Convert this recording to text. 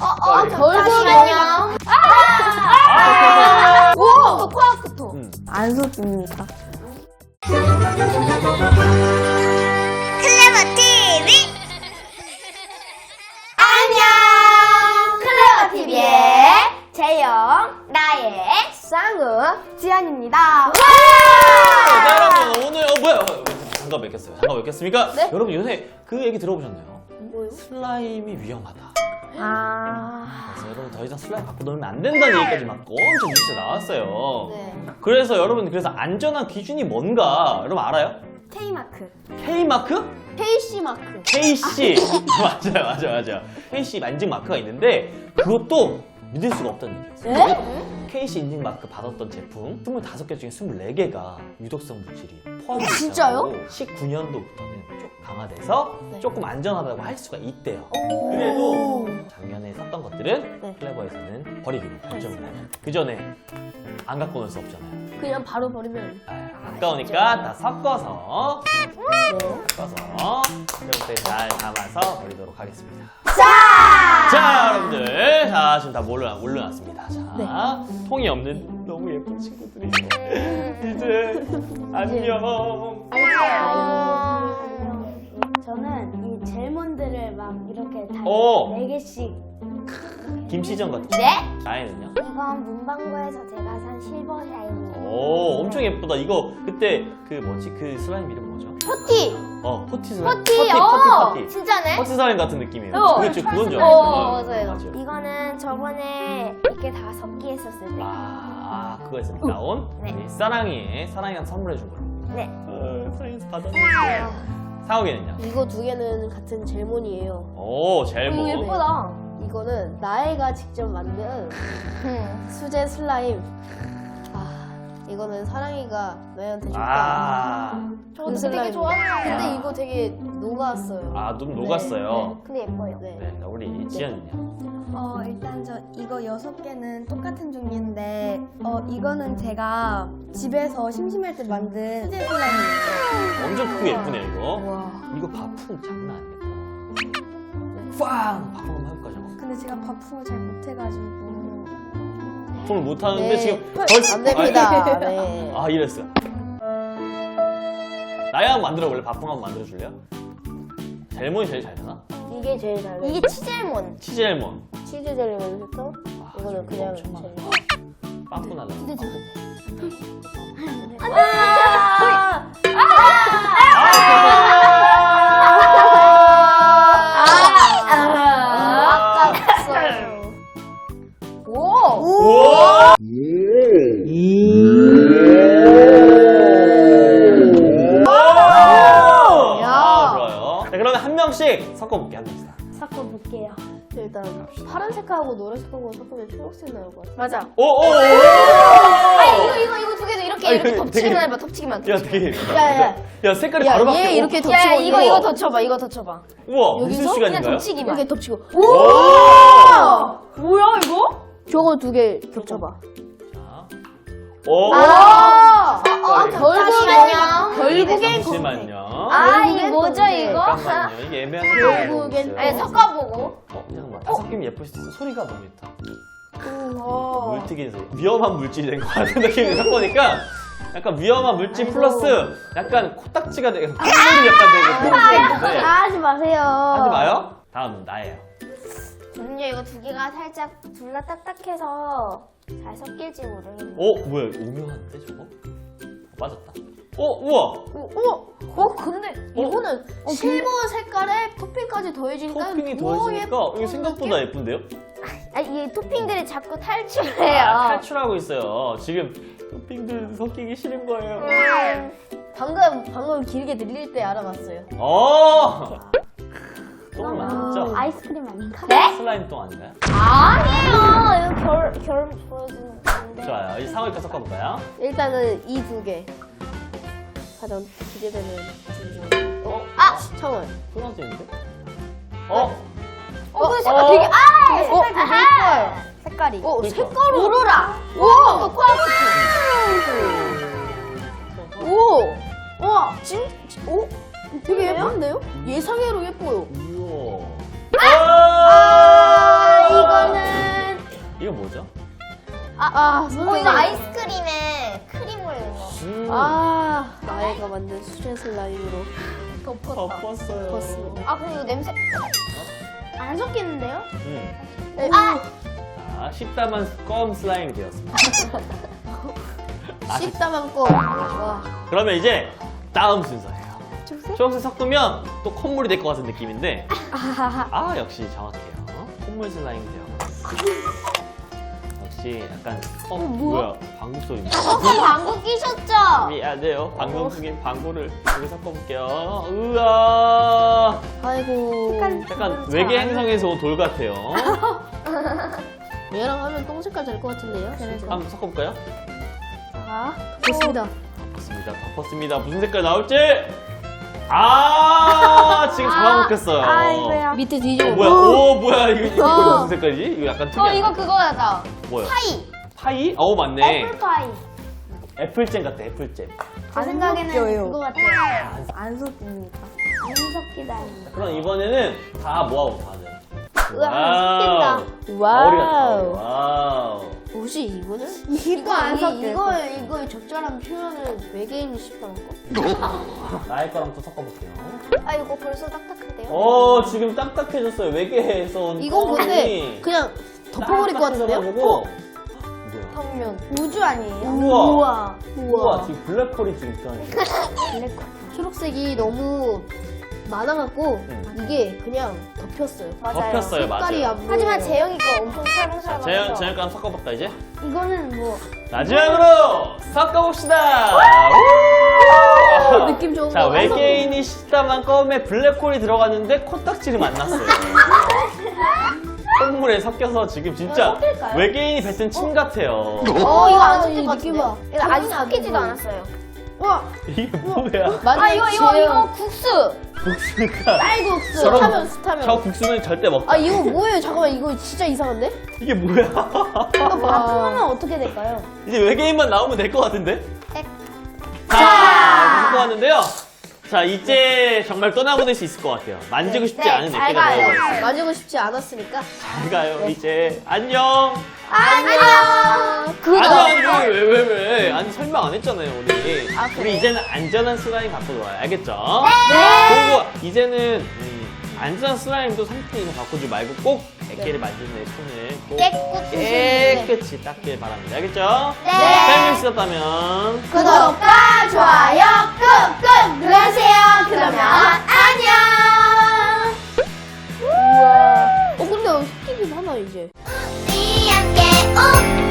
어, 잠시만요. 아! 오! 코아쿠토. 음. 안 속입니다. 클레버 TV. 안녕. 클레버 TV의 재영, 나의 쌍우, 지안입니다. 자, 여러분 오늘 어 뭐야? 어, 잠깐 뵙겠어요. 잠깐 뵙겠습니까? 네? 여러분 요새 그 얘기 들어보셨나요? 뭐요? 슬라임이 위험하다. 아. 그래서 여러분 더 이상 슬라임 갖고 놀면 안 된다는 얘기까지 막 엄청 뉴스에 나왔어요. 네. 그래서 여러분 그래서 안전한 기준이 뭔가 여러분 알아요? K마크. K 마크? 페이시 마크. KC 맞아요, 맞아요, 맞아요. KC 인증 마크가 있는데 그것도 믿을 수가 없다는 얘기예요. 네? KC 인증 마크 받았던 제품 25개 중에 24개가 유독성 물질이 포함되어 있다고 진짜요? 19년도부터는 좀 강화돼서 네. 조금 안전하다고 할 수가 있대요. 그래도 작년에 썼던 것들은 네. 클레버에서는 버리기로 결정을 해요. 그 전에 안 갖고 놀 수 없잖아요. 그냥 바로 버리면. 아, 아까우니까 다 섞어서 네. 섞어서 이렇게 잘 담아서 버리도록 하겠습니다. 자! 자, 여러분들. 자, 지금 다 몰려, 몰려놨습니다. 자, 네. 통이 없는 너무 예쁜 친구들이 이제 안녕. 저는 이 젤몬들을 막 이렇게 다 오. 네 개씩 김치전 같은. 네? 나이는요? 이건 문방구에서 제가 산 실버 샤이니 오, 엄청 예쁘다. 이거 그때 그 뭐지? 그 슬라임 이름 뭐죠? 퍼티! 어, 퍼티 슬라임. 퍼티! 퍼티, 어! 퍼티, 퍼티. 진짜네? 퍼티 슬라임 같은 느낌이에요. 어, 저 그건 줄 어, 알았어요. 맞아요. 이거는 저번에 이렇게 다 섞기 했었을 때 아, 그거에서 나온 네. 우리 사랑이의 사랑이한테 선물해 준 걸로. 네. 어, 사랑이한테 받았는데. 상욱이는요? 이거 두 개는 같은 젤몬이에요. 오, 젤몬. 예쁘다. 이거는 나애가 직접 만든 수제 슬라임. 아, 이거는 사랑이가 나애한테 줬다. 아, 저도 그 되게 슬라임. 좋아해요. 근데 이거 되게 녹았어요. 아, 눈 녹았어요. 근데 예뻐요 네. 네, 우리 지연은요? 어, 일단 저 이거 여섯 개는 똑같은 종류인데, 어, 이거는 제가 집에서 심심할 때 만든 수제 슬라임이에요. 엄청 크고 예쁘네, 이거. 와. 이거 바풍 장난 아니겠다. 빵! 바풍 한번 해볼까, 저거? 근데 제가 바풍을 잘 못해가지고. 바풍을 못하는데 네. 지금 벌써. 안 됩니다. 네. 아, 이랬어. 나야 한번 만들어 볼래? 바풍 한번 만들어 줄래요? 젤몬이 제일 잘 되나? 이게 제일 잘 돼. 이게 치젤몬. 치젤몬. 치즈 젤리만 했어? 아, 이거는 좀 그냥 엄청 많아. 젤리. 빵꾸 날라. 아, 섞어볼게요, 한 명씩. 섞어볼게요 일단 파란 색하고 노란 색하고 섞으면 초록색 나올 것 같아. 맞아. 오, 오, 오! 아, 이거, 이거, 이거 두 개도 이렇게, 아니, 이렇게 되게- 덮치기만 해봐, 덮치기만. 야, 되게. 야, 야. 야, 색깔이 야, 바로 바뀌어. 얘 이렇게 오, 덮치고 야, 이거. 이거 덮쳐봐, 이거 덮쳐봐. 우와, 무슨 여기서 그냥 시간인가요? 덮치기만. 이렇게 덮치고. 오! 뭐야, 이거? 저거 두 개 겹쳐봐. 자. 오! 아, 애매한 결국엔- 거 아니, 섞어보고. 어, 그냥 막 섞이면 예쁠 수 있어. 소리가 너무 좋다. 어. 물튀기에서 위험한 물질이 된것 같은 느낌이 섞으니까 약간 위험한 물질 플러스 약간 코딱지가 되게 콧물이 약간 되고 그런 게 있는데 다 하지 마세요 하지 마요. 다음은 나예요. 저는요 이거 두 개가 살짝 둘 다 딱딱해서 잘 섞일지 모르겠네요 어 뭐야 오묘한데 저거? 어, 빠졌다. 어 우와 어? 어? 근데 이거는 실버 색깔에 토핑까지 더해지니까 토핑이 더 더해지니까 이게 생각보다 예쁜데요? 아, 이 토핑들이 자꾸 아, 탈출해요 탈출하고 있어요. 지금 토핑들 섞이기 싫은 거예요. 방금 방금 길게 들릴 때 알아봤어요. 어. 똥을 맞췄죠? 아이스크림 아닌가? 네? 슬라임 똥 아닌가요? 아니에요 이거 결, 결 보여주는 건데 좋아요. 이제 상황과 섞어볼까요? 일단은 이 두 개. 가장 기대되는 중. 어? 아! 청월. 소나지인데? 어? 어, 그 어? 색깔 되게, 아! 어? 되게 예뻐요. 색깔이 어, 그러니까. 색깔이. 오로라. 오! 코아쿠. 오! 와, 진, 오? 되게 예쁜데요? 예상외로 예뻐요. 우와. 아, 이거 아, 어, 선생님. 이거 아이스크림에 크림 올린 거. 음, 아, 나이가 만든 수제 슬라임으로 덮었다. 덮었어요. 덮었습니다. 아, 그리고 이거 냄새. 안 섞이는데요? 음. 아! 자, 씹다만 껌 슬라임이 되었습니다. 씹다만 거. 와. 그러면 이제 다음 순서예요. 초록색 섞으면 또 콧물이 될 것 같은 느낌인데 아 역시 정확해요. 콧물 슬라임 되어. 역시 약간 어, 뭐야 방구 소리인가? 어, 방구 끼셨죠? 미안해요. 방금 중에 방구를 여기 섞어볼게요. 으아. 아이고. 약간 외계 행성에서 온 돌 같아요. 얘랑 하면 똥 색깔 될 것 같은데요? 한번 섞어볼까요? 자, 됐습니다. 덮었습니다. 덮었습니다. 무슨 색깔 나올지? 아 지금 잡아먹혔어요. 아이고야. 밑에 뒤집어. 어, 뭐야? 오 뭐야 이거, 이거 어. 무슨 색깔이지? 이거 약간 어, 특이하다. 이거 그거다. 뭐야? 파이. 파이? 어 맞네. 애플 파이. 애플잼 같아 애플잼. 제 생각에는 섞여요. 그거 같아요. 안 섞입니까? 안 섞이다. 그럼 이번에는 다. 으아, 섞인다. 머리 같아. 와우. 와우. 뭐지 이거는? 이거 안 이- 섞여. 이거 이거 적절한 표현은 외계인이 씹다는 거. 나의 거랑 또 섞어볼게요. 아, 이거 벌써 딱딱한데요? 어 지금 딱딱해졌어요. 외계에서 온 이건 근데 그냥 덮어버릴 것 같은데요? 어? 당면. 우주 아니에요? 우와. 우와. 우와 지금 블랙홀이 지금 있잖아요. 초록색이 너무 많아갖고 응. 이게 그냥 덮였어요. 맞아요. 덮였어요 색깔이 맞아요. 안. 하지만 재영이 거 엄청 자, 촬영촬영해서 재현 재현 거 한번 섞어볼까 이제? 이거는 뭐 마지막으로 섞어봅시다. 우! 느낌 좋은 자 거 외계인이 씹다만 껌에 블랙홀이 들어갔는데 코딱지를 만났어요. 콧물에 섞여서 지금 진짜 섞일까요? 외계인이 뱉은 침 같아요. 어 이거 안 섞일 것 느낌 같은데. 봐. 이거 아직 섞이지도 않았어요. 이게 뭐야? 아, 이거, 이거, 이거 국수. 국수가 쌀국수 저런- 타면 스타면. 저 국수는 절대 먹지 아 이거 뭐예요? 잠깐만 이거 진짜 이상한데? 이게 뭐야? 이거 바꾸면 어떻게 될까요? 이제 외계인만 나오면 될 것 같은데? 네. 자, 이렇게 섞어왔는데요. 자, 이제 정말 떠나보낼 수 있을 것 같아요. 만지고 싶지 네, 않은 잘 가요. 들어가 있어요. 만지고 싶지 않았으니까. 잘 가요, 이제. 안녕! 안녕. 안 했잖아요, 우리. 아, 우리 그래요? 이제는 안전한 슬라임 갖고 놀아요. 알겠죠? 네. 그리고 이제는, 음, 안전한 슬라임도 상태 이상 바꾸지 말고 꼭 애기를 만지는 내 손을 꼭 깨끗이. 깨끗이 닦길 바랍니다. 알겠죠? 네. 설명 있었다면 구독과 좋아요 꾹꾹 눌러주세요. 그러면 안녕. 어 근데 섞이긴 하나 이제. 우리 함께 오